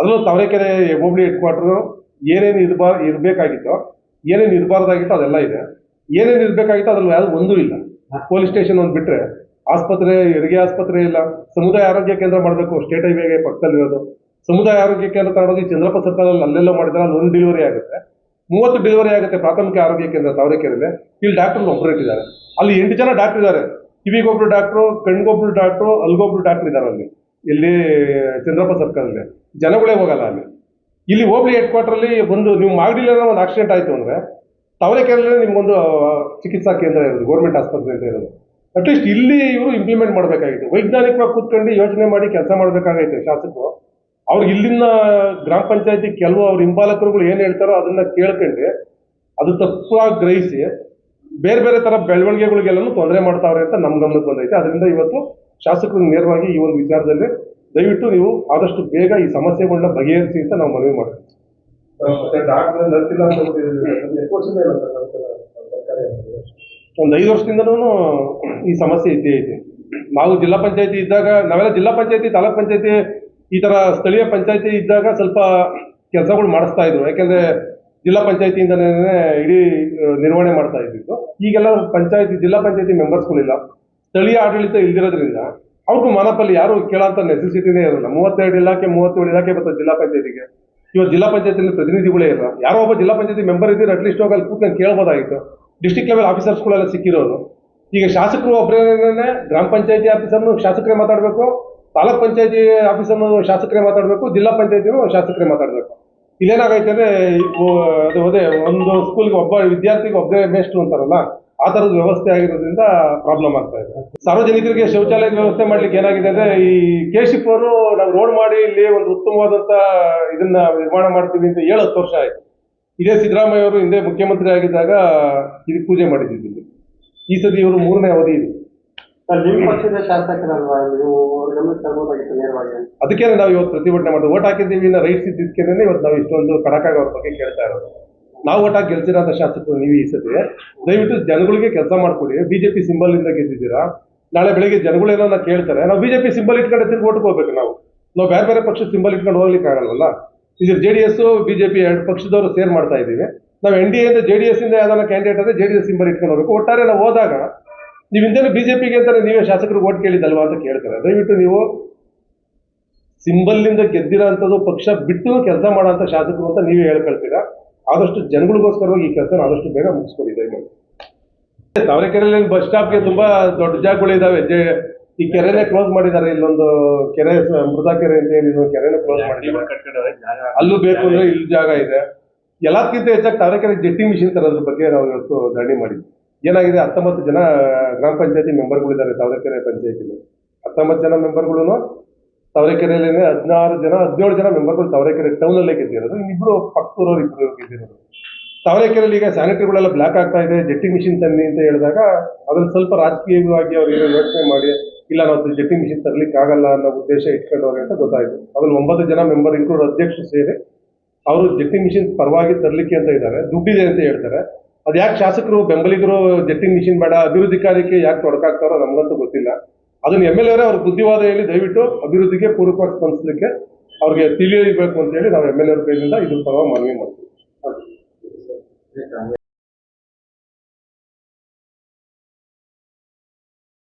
ಅದರಲ್ಲೂ ತವರೆಕೆರೆ ಹೋಬಳಿ head quarter ಏನೇನು ಇರಬಾರ್ ಇರಬೇಕಾಗಿತ್ತೋ, ಏನೇನು ಇರಬಾರ್ದಾಗಿತ್ತು ಅದೆಲ್ಲ ಇದೆ. ಏನೇನು ಇರಬೇಕಾಗಿತ್ತು ಅದ್ರಲ್ಲಿ ಯಾವುದು ಒಂದೂ ಇಲ್ಲ. ಪೊಲೀಸ್ ಸ್ಟೇಷನ್ ಒಂದು ಬಿಟ್ಟರೆ ಆಸ್ಪತ್ರೆ, ಹೆರಿಗೆ ಆಸ್ಪತ್ರೆ ಇಲ್ಲ. ಸಮುದಾಯ ಆರೋಗ್ಯ ಕೇಂದ್ರ ಮಾಡಬೇಕು ಸ್ಟೇಟ್ ಹೈವೇಗೆ ಪಕ್ಕದಲ್ಲಿರೋದು. ಸಮುದಾಯ ಆರೋಗ್ಯ ಕೇಂದ್ರ ತಗೊಂಡೋಗಿ ಚಂದ್ರಪ್ಪ ಸರ್ಕಾರದಲ್ಲಿ ಅಲ್ಲೆಲ್ಲ ಮಾಡಿದ್ರೆ ಅಲ್ಲಿ ಒಂದು ಡೆಲಿವರಿ ಆಗುತ್ತೆ. ಮೂವತ್ತು ಡೆಲಿವರಿ ಆಗುತ್ತೆ ಪ್ರಾಥಮಿಕ ಆರೋಗ್ಯ ಕೇಂದ್ರ ತಾವರೆಕೆರೆಯಲ್ಲಿ ಇಲ್ಲಿ ಡಾಕ್ಟರ್ ಒಬ್ಬರು ಇಟ್ಟಿದ್ದಾರೆ ಅಲ್ಲಿ ಎಂಟು ಜನ ಡಾಕ್ಟರ್ ಇದ್ದಾರೆ. ಕಿವಿಗೊಬ್ರು ಡಾಕ್ಟ್ರು ಕಣ್ಗೊಬ್ರು ಡಾಕ್ಟ್ರು ಅಲ್ಗೊಬ್ರು ಡಾಕ್ಟರ್ ಇದ್ದಾರೆ ಅಲ್ಲಿ. ಇಲ್ಲಿ ಚಂದ್ರಪ್ಪ ಸರ್ಕಾರದಲ್ಲಿ ಜನಗಳೇ ಹೋಗಲ್ಲ ಅಲ್ಲಿ. ಇಲ್ಲಿ ಹೋಬಳಿ ಹೆಡ್ ಕ್ವಾರ್ಟರಲ್ಲಿ ಬಂದು ನೀವು ಮಾಗಡಿಲಿ ಒಂದು ಆಕ್ಸಿಡೆಂಟ್ ಆಯಿತು ಅಂದರೆ, ತಾವರೆಕೆರೆಯಲ್ಲಿ ನಿಮ್ಗೊಂದು ಚಿಕಿತ್ಸಾ ಕೇಂದ್ರ ಇರೋದು ಗೌರ್ಮೆಂಟ್ ಆಸ್ಪತ್ರೆ ಅಂತ ಇರೋದು. ಅಟ್ಲೀಸ್ಟ್ ಇಲ್ಲಿ ಇವರು ಇಂಪ್ಲಿಮೆಂಟ್ ಮಾಡಬೇಕಾಗಿತ್ತು. ವೈಜ್ಞಾನಿಕವಾಗಿ ಕೂತ್ಕೊಂಡು ಯೋಚನೆ ಮಾಡಿ ಕೆಲಸ ಮಾಡಬೇಕಾಗೈತೆ ಶಾಸಕರು. ಅವ್ರು ಇಲ್ಲಿನ ಗ್ರಾಮ ಪಂಚಾಯತಿ ಕೆಲವು ಅವ್ರ ಹಿಂಬಾಲಕರುಗಳು ಏನು ಹೇಳ್ತಾರೋ ಅದನ್ನ ಕೇಳ್ಕೊಂಡು ಅದು ತಪ್ಪಾಗಿ ಗ್ರಹಿಸಿ, ಬೇರೆ ಬೇರೆ ಥರ ಬೆಳವಣಿಗೆಗಳಿಗೆಲ್ಲನೂ ತೊಂದರೆ ಮಾಡ್ತಾವ್ರೆ ಅಂತ ನಮ್ಮ ಗಮನಕ್ಕೆ ಬಂದೈತೆ. ಅದರಿಂದ ಇವತ್ತು ಶಾಸಕರು ನೇರವಾಗಿ ಈ ಒಂದು ವಿಚಾರದಲ್ಲಿ ದಯವಿಟ್ಟು ನೀವು ಆದಷ್ಟು ಬೇಗ ಈ ಸಮಸ್ಯೆಗಳನ್ನ ಬಗೆಹರಿಸಿ ಅಂತ ನಾವು ಮನವಿ ಮಾಡ್ತೀವಿ. ಒಂದು ಐದು ವರ್ಷದಿಂದನೂ ಈ ಸಮಸ್ಯೆ ಇದ್ದೇ ಇದೆ. ನಾವು ಜಿಲ್ಲಾ ಪಂಚಾಯತಿ ಇದ್ದಾಗ ನಾವೆಲ್ಲ ಜಿಲ್ಲಾ ಪಂಚಾಯತಿ ತಾಲೂಕ್ ಪಂಚಾಯತಿ ಈ ತರ ಸ್ಥಳೀಯ ಪಂಚಾಯತಿ ಇದ್ದಾಗ ಸ್ವಲ್ಪ ಕೆಲಸಗಳು ಮಾಡಿಸ್ತಾ ಇದ್ರು. ಯಾಕೆಂದ್ರೆ ಜಿಲ್ಲಾ ಪಂಚಾಯತಿಯಿಂದನೇ ಇಡೀ ನಿರ್ವಹಣೆ ಮಾಡ್ತಾ ಇದ್ದಿದ್ದು. ಈಗೆಲ್ಲ ಪಂಚಾಯತಿ ಜಿಲ್ಲಾ ಪಂಚಾಯತಿ ಮೆಂಬರ್ಸ್ಗಳಿಲ್ಲ ಸ್ಥಳೀಯ ಆಡಳಿತ ಇಲ್ದಿರೋದ್ರಿಂದ ಅವ್ರಿಗೂ ಮನಪಲ್ಲಿ ಯಾರು ಕೇಳೋಂಥ ನೆಸೆಸಿಟಿನೇ ಇರಲ್ಲ. ಮೂವತ್ತೆರಡು ಇಲಾಖೆ, ಮೂವತ್ತೇಳು ಇಲಾಖೆ ಮತ್ತು ಜಿಲ್ಲಾ ಪಂಚಾಯತಿಗೆ. ಇವತ್ತು ಜಿಲ್ಲಾ ಪಂಚಾಯತಿಯಲ್ಲಿ ಪ್ರತಿನಿಧಿಗಳೇ ಇಲ್ಲ. ಯಾರೋ ಒಬ್ಬ ಜಿಲ್ಲಾ ಪಂಚಾಯತಿ ಮೆಂಬರ್ ಇದ್ದೀರಿ ಅಟ್ಲೀಸ್ಟ್ ಹೋಗಿ ಅಲ್ಲಿ ಕೂತ್ಕೊಂಡು ಕೇಳ್ಬೋದಾಗಿತ್ತು. District level ಆಫೀಸರ್ಸ್ಗಳೆಲ್ಲ ಸಿಕ್ಕಿರೋರು. ಈಗ ಶಾಸಕರು ಒಬ್ಬರೇನೇ ಗ್ರಾಮ ಪಂಚಾಯತಿ ಆಫೀಸರ್ನು ಶಾಸಕರೇ ಮಾತಾಡಬೇಕು, ತಾಲೂಕ್ ಪಂಚಾಯತಿ ಆಫೀಸರ್ನು ಶಾಸಕರೇ ಮಾತಾಡಬೇಕು, ಜಿಲ್ಲಾ ಪಂಚಾಯತಿನೂ ಶಾಸಕರೇ ಮಾತಾಡಬೇಕು. ಇಲ್ಲೇನಾಗೈತೆ ಅಂದರೆ ಅದು ಅದೇ ಒಂದು ಸ್ಕೂಲ್ಗೆ ಒಬ್ಬ ವಿದ್ಯಾರ್ಥಿಗೆ ಒಬ್ಬರೇ ಮೇಷ್ಟ್ರು ಅಂತಾರಲ್ಲ ಆ ಥರದ ವ್ಯವಸ್ಥೆ ಆಗಿರೋದ್ರಿಂದ ಪ್ರಾಬ್ಲಮ್ ಆಗ್ತಾ ಇದೆ. ಸಾರ್ವಜನಿಕರಿಗೆ ಶೌಚಾಲಯದ ವ್ಯವಸ್ಥೆ ಮಾಡ್ಲಿಕ್ಕೆ ಏನಾಗಿದೆ ಅಂದ್ರೆ ಈ ಕೇಶಿಪ್ ಅವರು ನಾವು ರೋಡ್ ಮಾಡಿ ಇಲ್ಲಿ ಒಂದು ಉತ್ತಮವಾದಂತ ಇದನ್ನ ನಿರ್ಮಾಣ ಮಾಡ್ತೀವಿ ಅಂತ ಏಳು ಹತ್ತು ವರ್ಷ ಆಯ್ತು. ಇದೇ ಸಿದ್ದರಾಮಯ್ಯ ಅವರು ಹಿಂದೆ ಮುಖ್ಯಮಂತ್ರಿ ಆಗಿದ್ದಾಗ ಇದಕ್ಕೆ ಪೂಜೆ ಮಾಡಿದ್ದಿದ್ದು ಈ ಸತಿ ಇವರು ಮೂರನೇ ಅವಧಿ ಇದೆ. ನಿಮ್ಮ ಪಕ್ಷದ ಶಾಸಕರಲ್ವಾ? ನೀವು ಅವ್ರ ಗಮನಕ್ಕೆ ತರಬಹುದಾಗಿತ್ತು ನೇರವಾಗಿ. ಅದಕ್ಕೆ ನಾವು ಇವತ್ತು ಪ್ರತಿಭಟನೆ ಮಾಡೋದು ಓಟ್ ಹಾಕಿದ್ದೀವಿ ರೈಟ್ಸ್ ಇದ್ದಿದ್ದಕ್ಕೆ ಇವತ್ತು ನಾವು ಇಷ್ಟೊಂದು ಕಡಕಾಗಿ ಅವ್ರ ಬಗ್ಗೆ ಕೇಳ್ತಾ ಇರೋದು. ನಾವು ಒಟ್ಟಾಗಿ ಅಂತ ಶಾಸಕರು ನೀವು ಈ ಸತಿ. ದಯವಿಟ್ಟು ಜನಗಳಿಗೆ ಕೆಲಸ ಮಾಡ್ಕೊಡಿ. ಬಿಜೆಪಿ ಸಿಂಬಲ್ ಇಂದ ಗೆದ್ದಿದ್ದೀರಾ? ನಾಳೆ ಬೆಳಿಗ್ಗೆ ಜನಗಳೇನೋ ಕೇಳ್ತಾರೆ, ನಾವು ಬಿಜೆಪಿ ಸಿಂಬಲ್ ಇಟ್ಕೊಂಡು ತಿರ್ಗಿ ಓಟ್ಗೆ ಹೋಗ್ಬೇಕು ನಾವು. ನಾವು ಬೇರೆ ಬೇರೆ ಪಕ್ಷದ ಸಿಂಬಲ್ ಇಟ್ಕೊಂಡು ಹೋಗ್ಲಿಕ್ಕೆ ಆಗಲ್ವಲ್ಲ ಇದು ಜೆ ಡಿ ಎಸ್ ಬಿಜೆಪಿ ಎರಡು ಪಕ್ಷದವರು ಸೇರ್ ಮಾಡ್ತಾ ಇದ್ದೀವಿ. ನಾವು N D A J D S ಇಂದ ಯಾವ್ದಾನ ಕ್ಯಾಂಡಿಡೇಟ್ ಅಂದ್ರೆ ಜೆ ಡಿ ಎಸ್ ಸಿಂಬಲ್ ಇಟ್ಕೊಂಡು ಹೋಗ್ಬೇಕು. ಒಟ್ಟಾರೆ ನಾವು ಹೋದಾಗ ನೀವು ಹಿಂದೆ ಬಿಜೆಪಿಗೆ ಅಂತಾರೆ ನೀವೇ ಶಾಸಕರು ಓಟ್ ಕೇಳಿದಲ್ವಾ ಅಂತ ಕೇಳ್ತಾರೆ. ದಯವಿಟ್ಟು ನೀವು ಸಿಂಬಲ್ನಿಂದ ಗೆದ್ದಿರೋ ಅಂಥದ್ದು ಪಕ್ಷ ಬಿಟ್ಟು ಕೆಲಸ ಮಾಡೋ ಅಂತ ಶಾಸಕರು ಅಂತ ನೀವೇ ಹೇಳ್ಕೊಳ್ತೀರಾ? ಆದಷ್ಟು ಜನಗಳಿಗೋಸ್ಕರವಾಗಿ ಈ ಕೆಲಸ ಆದಷ್ಟು ಬೇಗ ಮುಗಿಸ್ಕೊಡಿ ದಯಮಾಡಿ ತಾವರೆಕೆರೆಯಲ್ಲಿ ಬಸ್ ಸ್ಟಾಪ್ಗೆ ತುಂಬಾ ದೊಡ್ಡ ಜಾಗಗಳಿದಾವೆ ಜೆ ಈ ಕೆರೆನೇ ಕ್ಲೋಸ್ ಮಾಡಿದ್ದಾರೆ. ಇಲ್ಲೊಂದು ಕೆರೆ ಮೃತ ಕೆರೆ ಅಂತ ಹೇಳಿ ಕೆರೆನ ಕ್ಲೋಸ್ ಮಾಡಿದ್ದಾರೆ. ಅಲ್ಲೂ ಬೇಕು ಅಂದ್ರೆ ಇಲ್ಲಿ ಜಾಗ ಇದೆ. ಎಲ್ಲದಕ್ಕಿಂತ ಹೆಚ್ಚಾಗಿ ತಾವರೆಕೆರೆ ಜೆಟ್ಟಿ ಮಿಷಿನ್ ತರೋದ್ರ ಬಗ್ಗೆ ನಾವು ಇವತ್ತು ಧರಣಿ ಮಾಡಿದ್ವಿ. ಏನಾಗಿದೆ? ಹತ್ತೊಂಬತ್ತು ಜನ ಗ್ರಾಮ ಪಂಚಾಯತಿ ಮೆಂಬರ್ಗಳಿದ್ದಾರೆ ತಾವರೆಕೆರೆ ಪಂಚಾಯತಿನಲ್ಲಿ ಹತ್ತೊಂಬತ್ತು ಜನ ಮೆಂಬರ್ಗಳು ತಾವರೆಕೆರೆಯಲ್ಲಿ ಹದಿನಾರು ಜನ, ಹದಿನೇಳು ಜನ ಮೆಂಬರ್ಗಳು ತಾವರೆಕೆರೆ ಟೌನಲ್ಲೇ ಗೆದ್ದಿರೋದು. ಇನ್ನಿಬ್ರು ಪಕ್ಕದೂರವ್ರು ಇಬ್ಬರು ಗೆದ್ದಿರೋದು. ತವರೆಕೆರೆಯಲ್ಲಿ ಈಗ ಸ್ಯಾನಿಟರಿಗಳೆಲ್ಲ ಬ್ಲಾಕ್ ಆಗ್ತಾ ಇದೆ ಜೆಟ್ಟಿ ಮಿಷಿನ್ ತನ್ನಿ ಅಂತ ಹೇಳಿದಾಗ ಅದ್ರಲ್ಲಿ ಸ್ವಲ್ಪ ರಾಜಕೀಯವಾಗಿ ಅವ್ರು ಏನೋ ಯೋಚನೆ ಮಾಡಿ, ಇಲ್ಲ ನಾವು ಜೆಟ್ಟಿ ಮಿಷಿನ್ ತರಲಿಕ್ಕೆ ಆಗಲ್ಲ ಅನ್ನೋ ಉದ್ದೇಶ ಇಟ್ಕೊಂಡವ್ರೆ ಅಂತ ಗೊತ್ತಾಯ್ತು. ಅದ್ರಲ್ಲಿ ಒಂಬತ್ತು ಜನ ಮೆಂಬರ್ ಇನ್ಕ್ಲೂಡ್ ಅಧ್ಯಕ್ಷರು ಸೇರಿ ಅವರು ಜೆಟ್ಟಿ ಮಿಷಿನ್ ಪರವಾಗಿ ತರಲಿಕ್ಕೆ ಅಂತ ಇದ್ದಾರೆ. ದುಡ್ಡಿದೆ ಅಂತ ಹೇಳ್ತಾರೆ. ಅದು ಯಾಕೆ ಶಾಸಕರು ಬೆಂಬಲಿಗರು ಜೆಟ್ಟಿ ಮಿಷಿನ್ ಬೇಡ, ಅಭಿವೃದ್ಧಿ ಕಾರ್ಯಕ್ಕೆ ಯಾಕೆ ತೊಡಕಾಗ್ತಾರೋ ನಮಗಂತೂ ಗೊತ್ತಿಲ್ಲ. ಅದನ್ನ ಎಂ ಎಲ್ ಎ ಅವ್ರ ಬುದ್ಧಿವಾದ ಹೇಳಿ ದಯವಿಟ್ಟು ಅಭಿವೃದ್ಧಿಗೆ ಪೂರಕವಾಗಿ ಸ್ಪಂದಿಸಲಿಕ್ಕೆ ಅವ್ರಿಗೆ ತಿಳಿಯಬೇಕು ಅಂತ ಹೇಳಿ ನಾವು ಎಂ ಎಲ್ ಎ ಕೈಯಿಂದ ಇದ್ರ ಪರವಾಗಿ ಮನವಿ ಮಾಡ್ತೀವಿ.